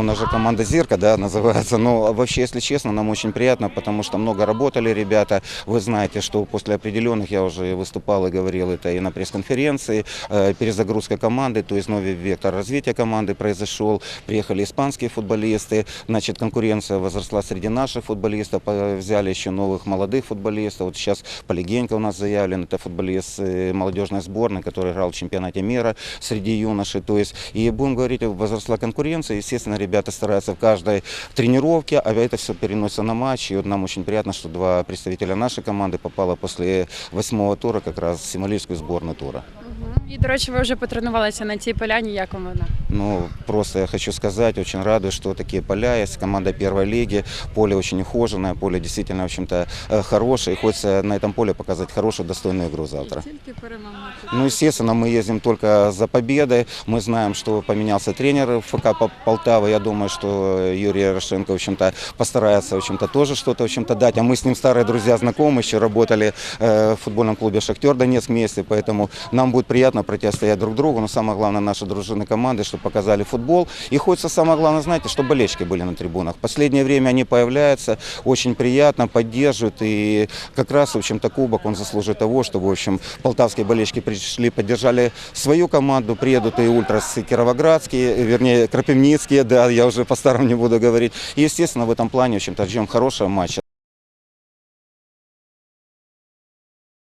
у нас же команда «Зерка», да, называется. Но вообще, если честно, нам очень приятно, потому что много работали ребята. Вы знаете, что после определенных, я уже выступал и говорил это и на пресс-конференции, э, перезагрузка команды, то есть новый вектор развития команды произошел. Приехали испанские футболисты, значит, конкуренция возросла среди наших футболистов, взяли еще новых молодых футболистов. Вот сейчас Полигенько у нас заявлен, это футболист э, молодежной сборной, который играл в чемпионате мира среди юношей. То есть, и будем говорить, возросла конкуренция. Естественно, ребята стараются в каждой тренировке, а это все переносится на матч. И вот нам очень приятно, что два представителя нашей команды попало после восьмого тура как раз в символическую сборную тура. І, до речі, ви вже потренувалися на цій поляні, як вам вона? Ну, просто я хочу сказать, очень радуюсь, что такие поля есть. Команда первой лиги, поле очень ухоженное, поле действительно, в общем-то, э, хорошее. И хочется на этом поле показать хорошую, достойную игру завтра. Тільки перемогти. Ну, естественно, мы ездим только за победой. Мы знаем, что поменялся тренер в ФК Пол- Полтава. Я думаю, что Юрий Ярошенко, в общем-то, постарается, в общем-то, тоже что-то, в общем-то, дать. А мы с ним старые друзья, знакомы, еще работали э, в футбольном клубе «Шахтер» Донецк вместе, поэтому нам будет приятно противостоять друг другу. Но самое главное, наши дружины команды, чтобы показали футбол. И хочется, самое главное, знаете, чтобы болельщики были на трибунах. В последнее время они появляются, очень приятно, поддерживают. И как раз, в общем-то, кубок, он заслужит того, чтобы, в общем, полтавские болельщики пришли, поддержали свою команду, приедут и ультрасы кировоградские, вернее, крапивницкие, да, я уже по-старому не буду говорить. И, естественно, в этом плане, в общем-то, ждем хорошего матча.